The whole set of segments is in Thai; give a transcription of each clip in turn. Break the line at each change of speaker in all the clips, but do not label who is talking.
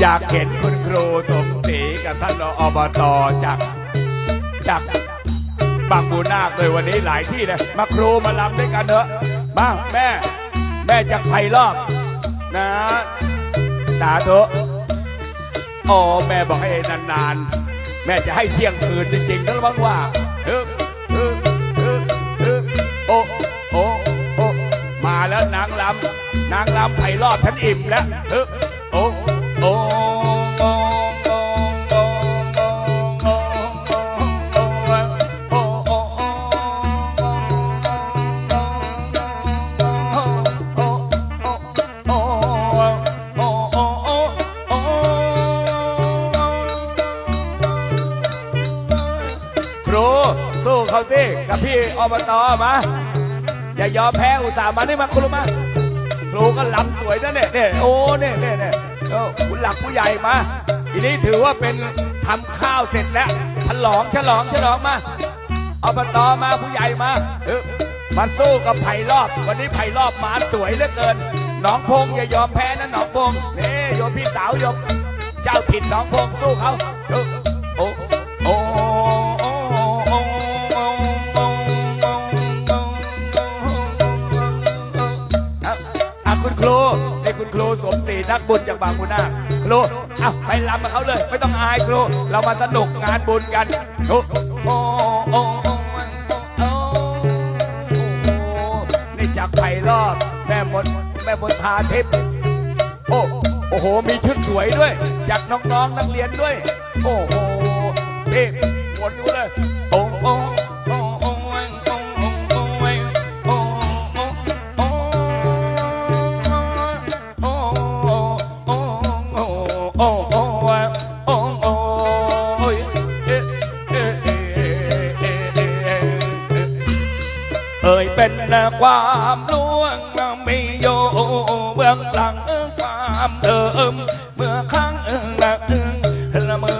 อยากเห็นคุณครูสมศรีกับท่านรออบตจากจากบางปูนาคเลยวันนี้หลายที่เลยมาครูมาลำด้วยกันเถอะมาแม่ แม่จากไผ่รอบนะสาธุโอ้แม่บอกให้นานๆ แม่จะให้เที่ยงคืนจริงๆถ้าบ้างว่าฮึฮึฮึฮึโอ้โอ้โอ้มาแล้วนางลำนางลำไผ่รอบฉันอิ่มแล้วฮึ สู้เขาสิกับพี่อบตมาอย่ายอมแพ้อุตส่าห์มานี่มาครูมาครูก็ลำสวยนะเนี่ยเนี่ยโอ้เนี่ยเนี่ยเนี่ย โอ้ผู้หลักผู้ใหญ่มา ทีนี้ถือว่าเป็นทำข้าวเสร็จแล้วฉลองฉลองฉลองมาอบตมาผู้ใหญ่มาเออมาสู้กับไผ่รอบ วันนี้ไผ่รอบมาสวยเหลือเกินหน้องพงอย่ายอมแพ้นะหน้องพงนี่โยมพี่สาวโยมเจ้าถิ่นหน้องพงสู้เขาเออ นักบุญจากบางมุนาครูเอาไปรำกับเขาเลย ไม่ต้องอายครู เรามาสนุกงานบุญกันโอ้โอ้โอ้โอ้นี่จากไผ่รอบแม่มดแม่มดพาทิพย์โอ้โอ้โห มีชุดสวยด้วย จากน้องๆนักเรียนด้วย โอ้โหนี่หมดดูเลย ความลวงมีโยเบื้องหลังความเดิมเมื่อครั้งละละเมื่อ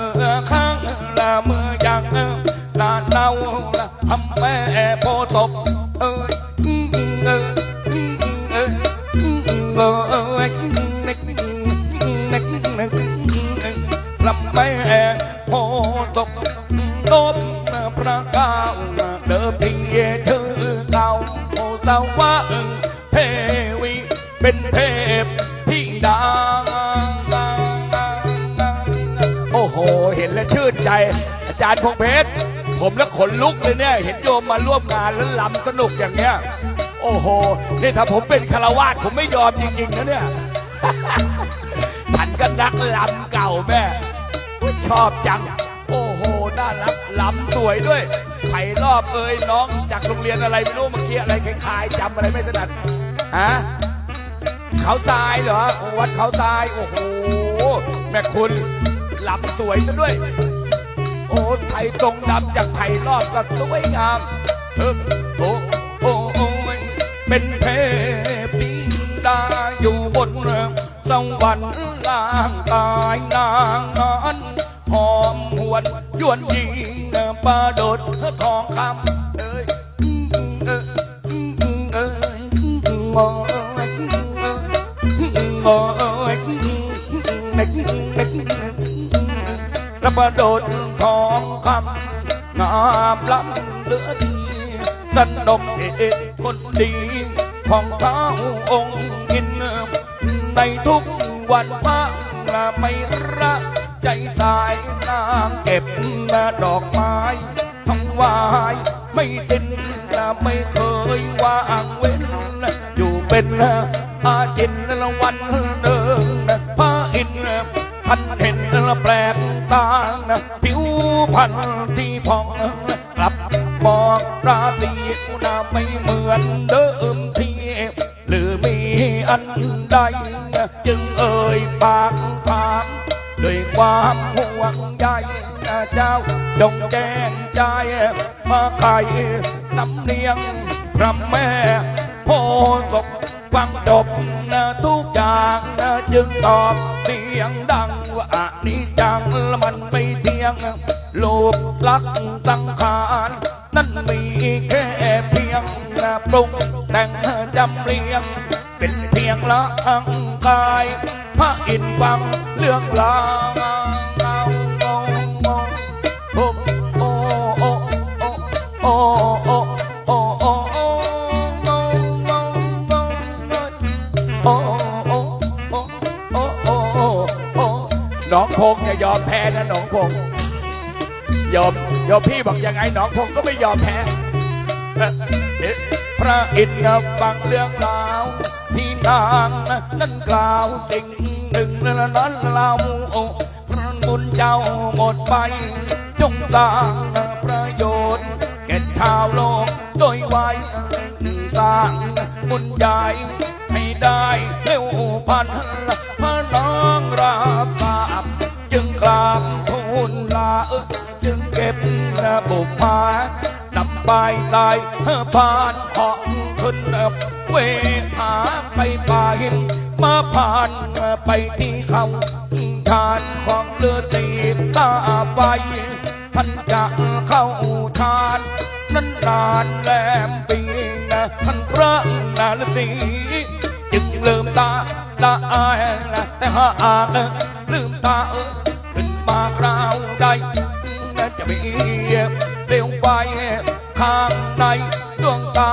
แล้วขนลุกเลยเนี่ย เห็นโยมมาร่วมงานแล้วลำสนุกอย่างเงี้ย โอ้โห นี่ถ้าผมเป็นคารวาสผมไม่ยอมจริงๆนะเนี่ย ฉันก็นักลำเก่าแม่ ชอบจัง โอ้โห น่ารักลำสวยด้วยไผ่รอบเอ้ยน้องจากโรงเรียนอะไรไม่รู้เมื่อกี้อะไรคล้ายๆจำอะไรไม่ถนัดฮะเขาทรายเหรอวัดเขาทราย โอ้โห แม่คุณลำสวยซะด้วย โอ้ไทยตรงดำจากไผ่รอบก็สวยงามเออโอ้โอ้โอ้ยเป็นเทพธิดาอยู่บนสวรรค์ล่างกายนางนั้นหอมหวนยวนยิงประโดดทองคำเอ้ยเอ้ยเอ้ยโอ้ยโอ้ยระเบิดโดด ทองคำงามล้ำเหลือดีสนมเอกคนดีของเท้าองค์อิน ในทุกวันพระไม่รักใจตายนางเก็บดอกไม้ทั้งวายไม่สิ้นไม่เคยวางเว้น อยู่เป็นอาจินละวันเดิมพระอินทร์ท่านเห็นแปลก ตาผิวพรรณที่ผ่องกลับบอกราตรีอุณาไม่เหมือนเดิมทีหรือมีอันใดจึงเอ่ยปากถามด้วยความห่วงใยเจ้าจงแจ้งใจมาไขสำเนียงพระแม่โพศพฟังจบทุกอย่างจึงตอบเสียงดังว่าอันนี้ังละมันไม่เที่ยงรูปลักษณ์สังขารนั้นมีแค่เพียงปรุงแต่งจำเรียง เป็นเพียงละอังกายพระอินทร์ฟังเรื่องราว น้องพงอย่ายอมแพ้นะน้องพงยอมยอมพี่บอกยังไงน้องพงก็ไม่ยอมแพ้พระอินทร์ฟังเรื่องราวที่นางนั้นกล่าวสิ่งหนึ่งนั้นเราพระบุญเจ้าหมดไปจงสร้างประโยชน์แก่ชาวโลกโดยไว้สร้างบุญใหญ่ให้ได้เร็วพัน จึงกราบทูลลาเอจึงเก็บบุมานำไปตายผ่านเหาะขึ้นเวหาไปป่าหินมาผ่านไปที่เขาทานของเลือตีตาไปท่านจะเข้าทานนั้นนานแลมปีนะท่านพระนาลตีจึงลืมตาละอายละแต่หากลืมตาเออขึ้นมา คราวใดจะมีเปลวไฟข้างในดวงตา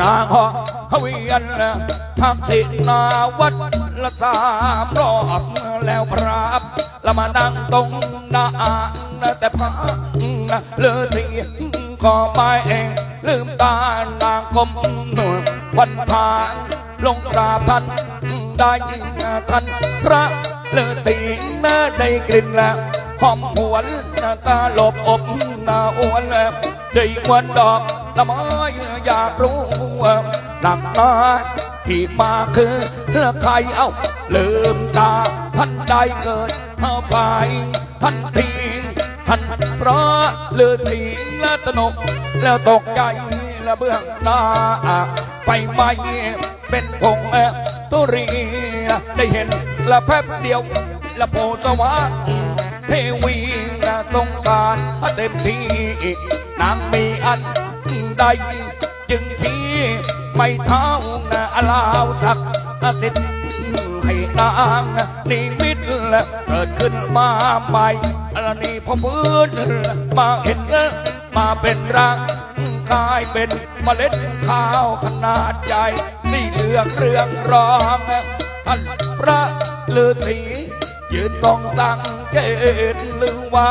นางหอเฮเวียนทักษิณาวัดละสามรอบแล้วพรับละมานั่งตรงหน้าอ่างแต่พระเลือทีก็ไม่เอง ลืมตานางคมหนุ่มวันพานลงกราบท่านได้ยินท่านพระเลือทีน่าได้กลิ่นแล้วหอมหวนตาหลบอบหน้าอ้วนแล้วได้วันดอก ละไม้อยากรู้หนักหนาที่มาคือเพื่อใครเอ้าลืมตาท่านได้เกิดเข้าไปท่านทีท่านเพราะเลือทิ้งและตนก แล้วตกใจและเบื้องหน้าไฟไหม้เป็นผงตุรีได้เห็นละแป๊บเดียวละโพสวะเทวีนะต้องการเต็มที่นางมีอัน ใด จึงชี้ไม่เท้านะลาวทักติดให้นางนิมิตเกิดขึ้นมาใหม่อันนี้พอพื้นมาเห็นมาเป็นร่างกายเป็นเมล็ดข้าวขนาดใหญ่นี่เลือกเรื่องรองท่านพระฤาษียืนตรงตั้งเกตหรือว่า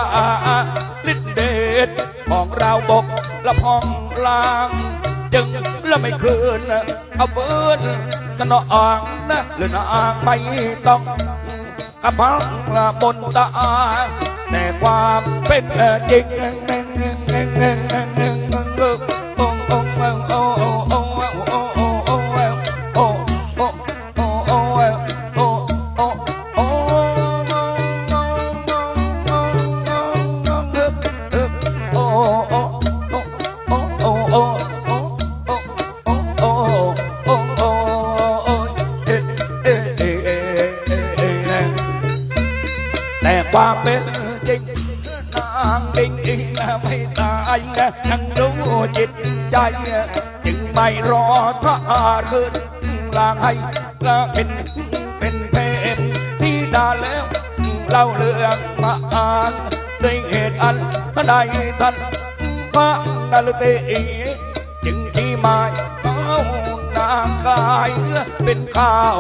ฤทธิเดชของเราบกละพอง ลางจึงละไม่คืนเอาเบินกันนองนะหรือนางไม่ต้องกระพังละบนตาแต่ความเป็นจริง ขึ้นลางให้ละเป็นเป็นเพมที่ดาแล้วเล่าเรื่องมาอ่านด้วยเหตุอันใดท่านพระนาลเตอีจึงที่หมายเขานางกายเป็นข้าว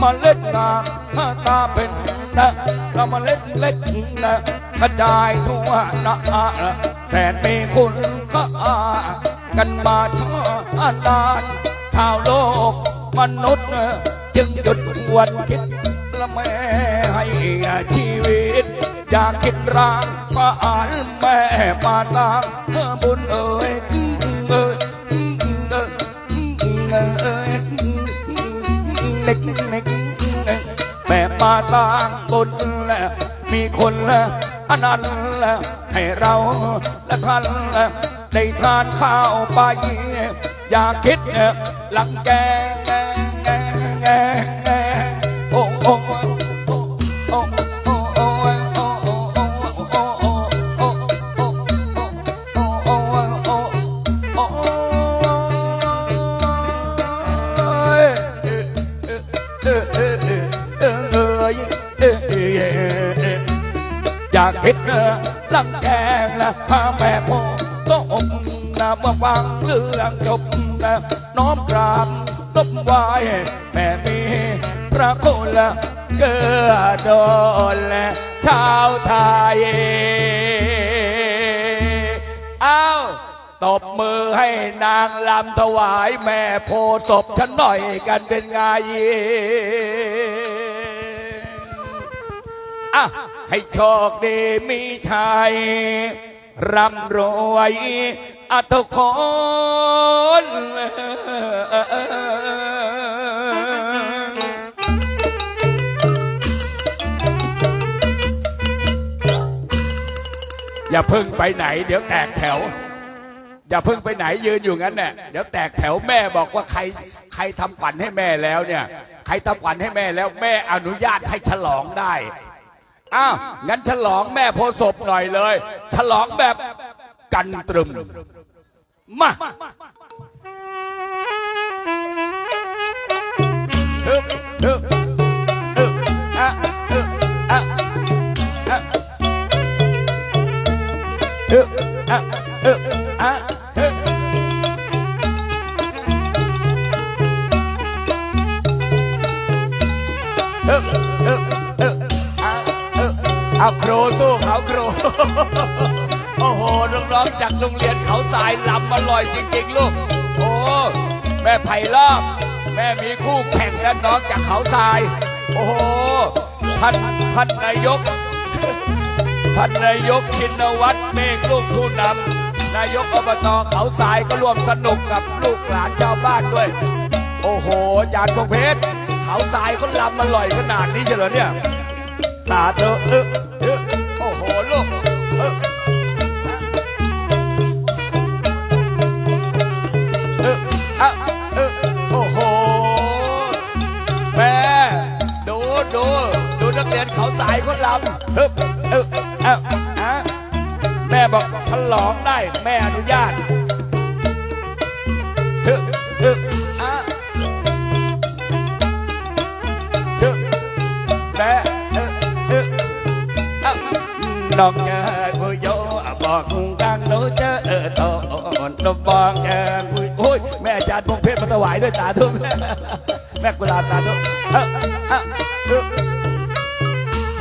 มาเล็ดงามหน้าตาเป็นนะเรามาเล็ดเล็กนะกระจายทั่วนะแทนมีคุณก็อากันมาชั่วนาน ชาวโลกมนุษย์จึงหยุดวันคิดละแม่ให้ชีวิต อยากคิดร่างฝ่านแม่มาตั้งบุญเอ๋ยเอ๋ยเอ๋ยเอ๋ยเอ็กเล็กแม่มาตั้งบุญแล้วมีคนแล้วอนันแล้วให้เราและท่านแล้วได้ทานข้าวไป อย่าคิด lắng nghe nghe nghe nghe nghe ô ô và kết lắng nghe là mẹ mô tốt là mơ vang lư làng chụp บนะน้อมกราบนบไหวแม่มีพระคุณละเกิดโดนและชาวไทยเอาตบมือให้นางลำถวายแม่โพศพฉันหน่อยกันเป็นไงอะให้โชคดีมีชัยร่ำรวย ทุกคนอย่าเพึ่งไปไหน เดี๋ยวแตกแถว อย่าเพึ่งไปไหนยืนอยู่งั้นเนี่ยเดี๋ยวแตกแถวแม่บอกว่าใครใครทำขวัญให้แม่แล้วเนี่ย ใครทำขวัญให้แม่แล้วแม่อนุญาตให้ฉลองได้อ้าวงั้นฉลองแม่โพศพหน่อยเลย ฉลองแบบกันตรึม มาฮึบฮึบฮึบอ่ะฮึบอ่ะอ่ะ ฮึอ่ะฮึอ่ะฮึฮึฮึฮึอ่ะฮึเอาครูสู้เขาครู โอ้โ หน้องๆจากโรงเรียนเขาสายลำอร่อยจริงๆลูก โอ้ แม่ไผ่รอบแม่มีคู่แข่งแล้วน้องจากเขาทราย โอ้โหท่านท่านนายกท่านนายกชินวัตรเมฆลูกผู้นำนายกอบตเขาสายก็ร่วมสนุกกับลูกหลานชาวบ้านด้วย โอ้โหอาจารย์พงเพชรเขาสายเขาลำอร่อยขนาดนี้เฉลอเนี่ยตาเธอเนักเรียนเขาสายเขาลำฮึบฮึบเอ้าอะแม่บอกฉลองได้แม่อนุญาตฮึบฮึบอะฮึบแม่ฮึบฮึบเอ้าน้องเจอผู้โยบอกกันหนูเจอโตนบอกเจอผู้โอ้ยแม่อาจารย์พงเพชรมาถวายด้วยตาทุกแม่กุหลาบตาทุกเอ้าเอ้าฮึบ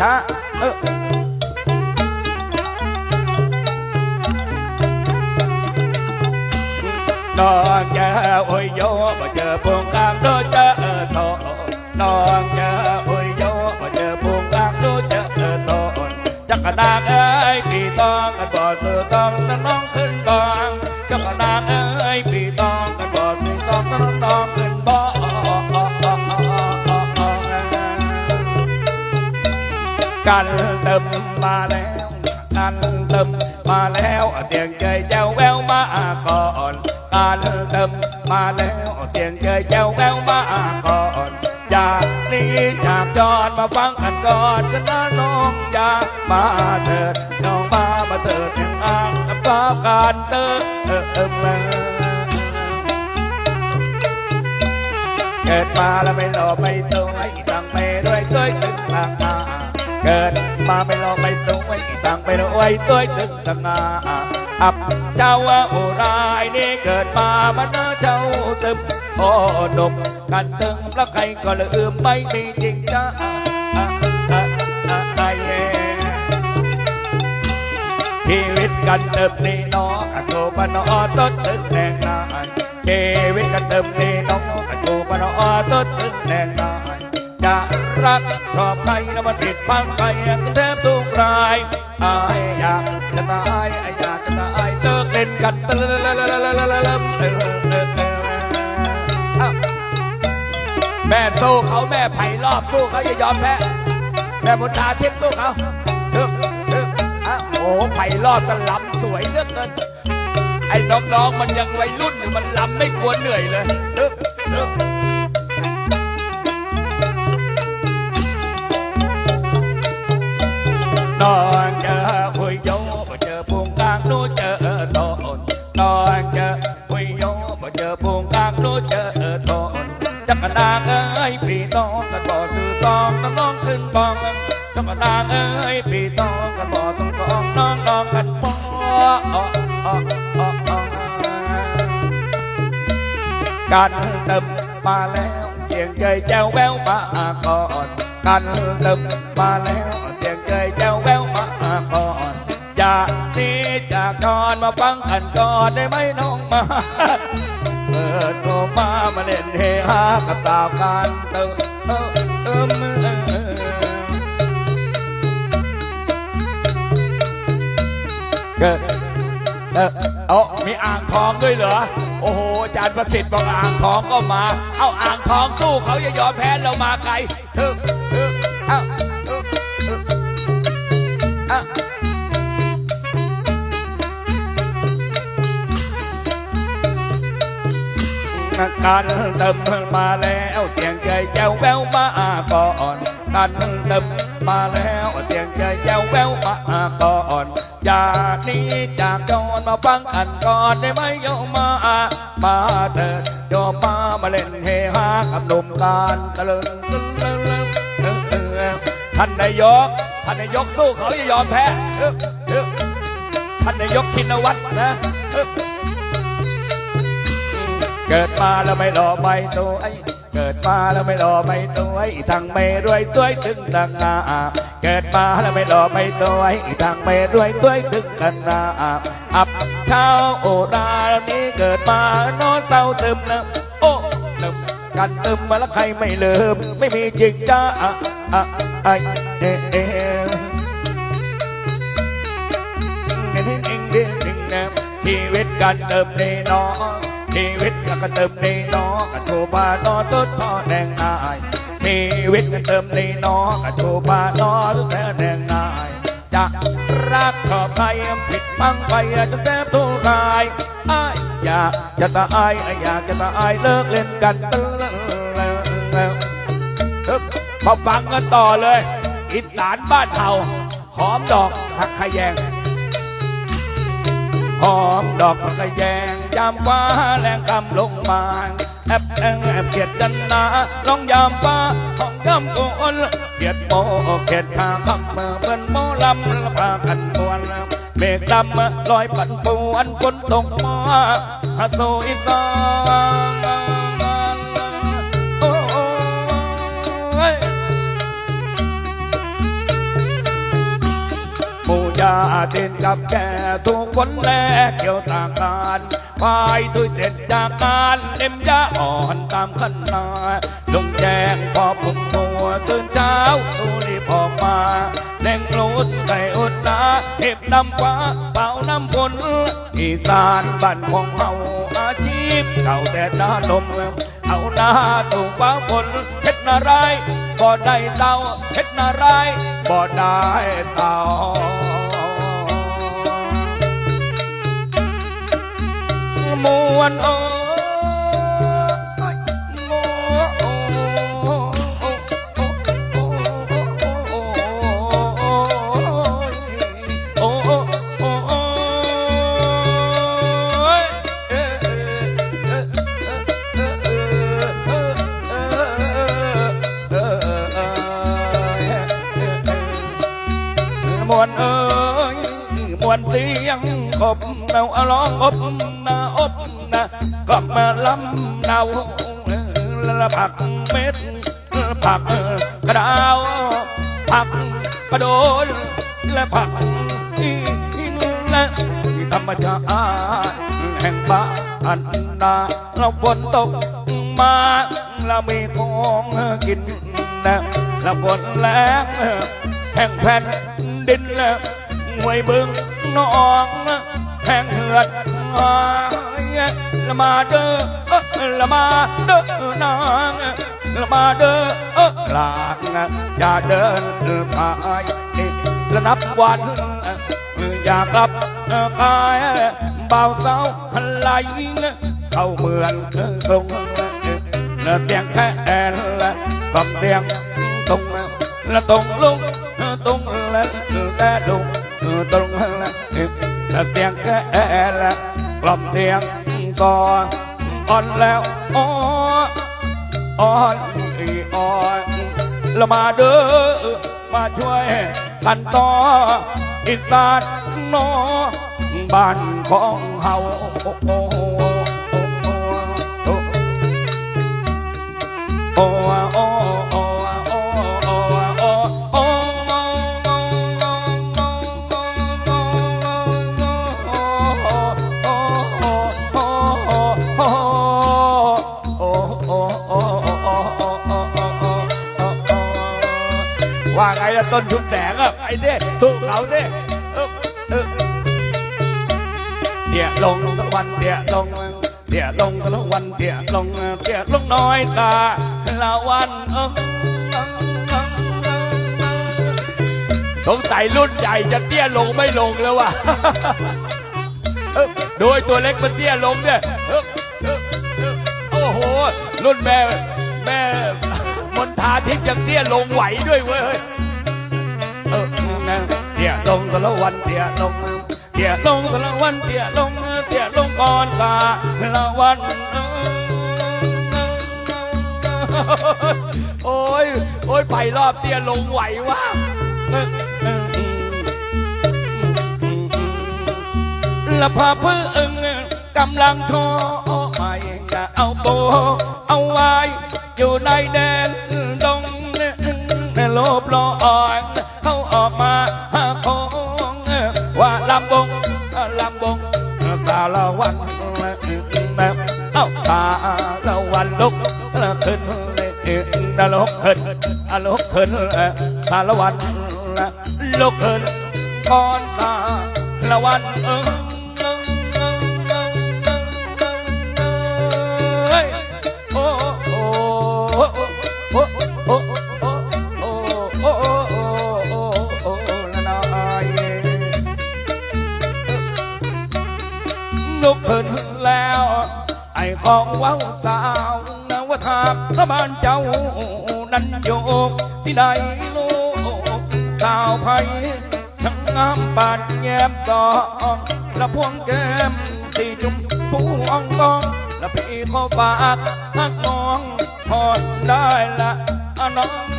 ช้าเออน้องจอโอ้ยโยมาเจอพวงกลางโดเจอโตน้องจอโอ้ยโยมาเจอพวงกลางโดเจอโตจักรนางเอ้ยพี่ต้องกันบ่ซื้อต้องน้องขึ้นบองจักรนางเอ้ยพี่ต้องกันบ่ซื้อต้องน้องขึ้นบ่ กันเติมมาแล้วกันเติมมาแล้วเตียงใจเจ้าแววมาก่อนการเติมมาแล้วเตียงใจเจ้าแววมาก่อนจากนี้จากจอดมาฟังกันก่อนจะนะน้องอย่ามาเถิดน้องมามาเถิดยังอ่างกับฟ้าการเติมเออเออเกิดมาแล้วไม่รอไม่ตัวไอ้ตังไม่รวยตัวตึงต่างอา เกิดมาไม่รอไม่ตัวไอ้ตังไม่รวยตัวตึงต่างาอับเจ้าว่าโอรายนี่เกิดมามันเนอเจ้าตึมโอ้ดมกันตึงแล้วใครก็ลืมไม่มีจริงจ้าชีวิตกันเติมนี่น้อขันโตปนอต้นตึกแดงนานชีวิตกันเติมนี่น้องขันโตปนอต้นตึกแดงนาน จะรักชอบใครแล้วมันผิดพังไปแทบทุกรายอายอยากจะตายอายอยากจะตายเลิกเล่นกันเตลลลลลลแม่สู้เขาแม่ไผ่รอบสู้เขาอย่ายอมแพ้แม่มุนตาเทิพย์สู้เขาเฮ้ยเฮ้ยโอ้ไผ่รอดกันลำสวยเลือกเกินไอ้น้องๆมันยังวัยรุ่นอยู่มันลำไม่กลัวเหนื่อยเลยตึ๊บตึ๊บ นอนเจอผู้โยบ่เจอพุงกลางนู้เจอโทนนอนเจอผู้โยบ่เจอพุงกลางนู้เจอโทนจักรนางเอ้ยพี่น้องกันบ่ซื้อตองน้องขึ้นบองจักรนางเอ้ยพี่น้องกันบ่ต้องกองน้องน้องกันบ่อ้ออ้ออ้ออ้อกันเติมมาแล้วเสียงเจยแจ้วแววมาก่อนกันเติมมาแล้ว อยาหนี้จากนอนมาฟังกันก่อนได้ไหมน้องมา เปิดโทรมามาเล่นเฮฮากับสาวกันเติมเติมเติมเกิดเออเอามีอ่างทองด้วยเหรอ โอ้โหอาจารย์ประสิทธิ์บอกอ่างทองก็มา เอาอ่างทองสู้เขาอย่ายอมแพ้เรามาไกลเอ กันเติมมาแล้วเตียงใจเจ้าแววมาก่อนกันเติมมาแล้วเตียงใจเจ้าแววมาก่อนอย่าหนี้จากจอนมาฟังกันก่อนได้ไหมโยมมามาเถิดโยมมามาเล่นเฮฮากับหนุ่มการตะลึงตะลึงตะลึงตะลึงท่านนายกท่านนายกสู้เขาอย่ายอมแพ้ท่านนายกชินวัตรนะ เกิดมาแล้วไม่รอไม่ตัวไอ้เกิดมาแล้วไม่รอไม่ตัวไอ้ทางไม่รวยตัวถึงดังนาเกิดมาแล้วไม่รอไม่ตัวไอ้ทางไม่รวยตัวถึงกันนาอับเช้าโอดานี้เกิดมานอนเต้าตึมนะโอ้ตึมกันตึมมาแล้วใครไม่ลืมไม่มีจริงจ้าอะอะไอ้เอ๊ะเอ๊ะชีวิตการเติมในน้อง ชีวิตก็เติมในน้องก็โชบานอต้นทอแดงนายชีวิตก็เติมในน้องก็โชบานอต้นแดงนายจะรักขอบใครผิดบังไปจะแทบทุรายอ้ายอยากจะตายอยากจะตายเลิกเล่นกันแล้วมาฟังกันต่อเลยอีสานบ้านเฮาหอมดอกหักขยง หอมดอกกระแยงยามฟ้าแรงคำลงมาแอบแองแอบเกียดกันนาลองยามฟ้าของยามโกนเกียดโปเกียดขาคำเมื่อเป็นโมลำละพากันมวนเมฆดำลอยปั่นปวนฝนตกมาฮัตโตอีสาน หมู่ยาเด่นกับแกทุกคนแลเกี่ยวต่างกันควายตุยเด็ดจากการเล่มยาอ่อนตามขันนาลงแจงพอปุ่มตัวตื่นเช้าตูรีบออกมาแดงกรูดไก่อุดนาเห็บน้ำฟ้าเป่าน้ำฝนอีสานบ้านของเฮาอาชีพเก่าแต่หน้าลมเอาหน้าตูฟ้าฝนเพชรนารายบ่ได้เต้าเพชรนารายบ่ได้เต้า มวนโอ้ยมวนโกลับมาลำเนาละผักเม็ด ผักกระดาวผักกระโดนและผักอีและธรรมชาติแห่งบ้านนาเราฝนตกมาเรามีของกินนะเราฝนแรงแห่งแผ่นดินและหวยบึงนองแห่งเหือด ละมาเด้อละมาเด้อนางละมาเด้อลางอย่าเดินไปละนับวันอยากกลับกายเบาเศร้าไหลเข้าเมืองตรงเตียงแค่แอนกับเตียงตรงและตรงลุงตรงและแต่ลุงตรงและเตียงแค่แอนกล่อมเตียง ก่อนอ่อนแล้วอ๋ออ่อนอีอ่อนแล้วมาเด้อมาช่วยกันต่ออีสานนอบ้านของเฮา ต้นชุมแสงอะไอ้เด้สู้เขาเด้เออเออเดี๋ยลงตะวันเดี๋ยลงเดี๋ยลงตะวันเดี๋ยลงเดี๋ยลงน้อยตาละวันเออสงสัยรุ่นใหญ่จะเตี้ยลงไม่ลงแล้วว่ะโดยตัวเล็กมันเตี้ยลงเนี่ยโอ้โห รุ่นแม่แม่มนทาทิพย์ยังเตี้ยลงไหวด้วยเว้ย ตี้ยลงต่ละวันเตี้ยลงเตี้ยลงต่ละวันเตี้ยลงเตี้ยลงก่อนกาละวันโอ้ยโอ้ยไปรอบเตี้ยลงไหววะละพาเพื่องกำลังโทรไม่จะเอาโบเอาไว้อยู่ในแดนดงโลบลอยเขาออกมา สารวันแบบเอ้าตาละวันลุกขึ้นนรกขึ้นอลุกขึ้นตาละวันลุกขึ้นก่อนตาละวันเออ ของว้าวสาวนวทาพระบานเจ้านั้นโยกที่ใดโลกข่าวไพทั้งงามปาดแย้มต่อและพวงแก้มตีจุ่มผู้อ่องกองและพี่ขอฝากฮักน้องพอดได้ละอะน้อง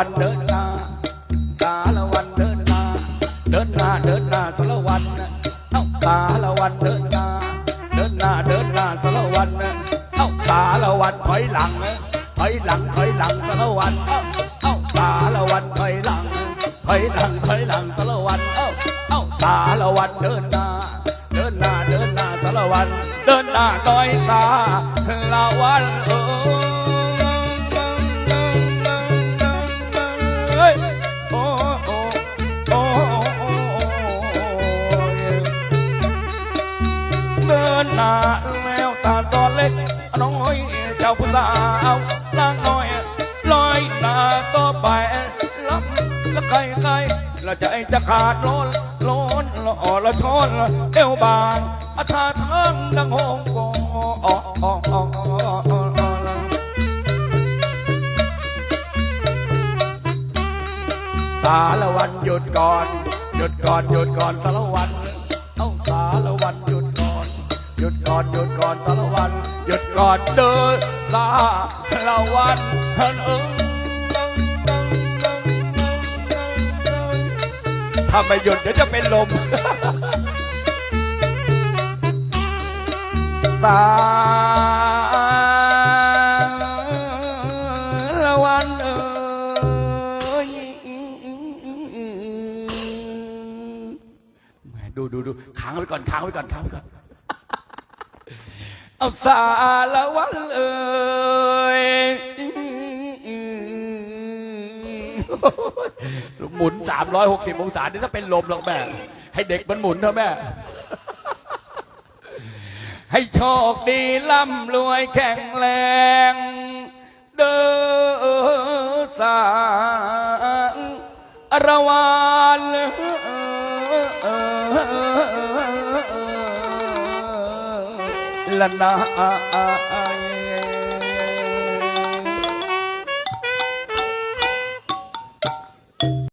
วันเดินหน้าสารวันเดินหน้าเดินหน้าเดินหน้าสารวันเอ้าสารวันเดินหน้าเดินหน้าเดินหน้าสารวันเอ้าสารวันถอยหลังถอยหลังถอยหลังสารวันเอ้าเอ้าสารวันถอยหลังถอยหลังถอยหลังสารวันเอ้าเอ้าสารวันเดินหน้าเดินหน้าเดินหน้าสารวันเดินหน้าน้อยตาละวันเอ้ย ผู้สาวลางน้อยลอยหน้าต่อไปรับแล้วใครใครละใจจะขาดโลนโลนละอ่อละชอนเอวบางอาทาทั้งดังหงกออ๋ออ๋ออ๋ออ๋อสารวันหยุดก่อน หยุดก่อนหยุดก่อนสารวันเอ้าสารวันหยุดก่อน หยุดก่อนหยุดก่อนสารวันหยุดก่อนเดิน สารวันเฮินเอิงถ้าไม่หยุดเดี๋ยวจะเป็นลม สารวันเอ้ยแหม่ดูดูดูค้างไว้ก่อนค้างไว้ก่อนค้างไว้ก่อน เอาสารวันเอ้ยหมุน 360 องศานี่ถ้าเป็นลมหรอกแม่ ให้เด็กมันหมุนเถอะแม่ ให้โชคดีร่ำรวยแข็งแรง เด้อสางอรวาลละ นา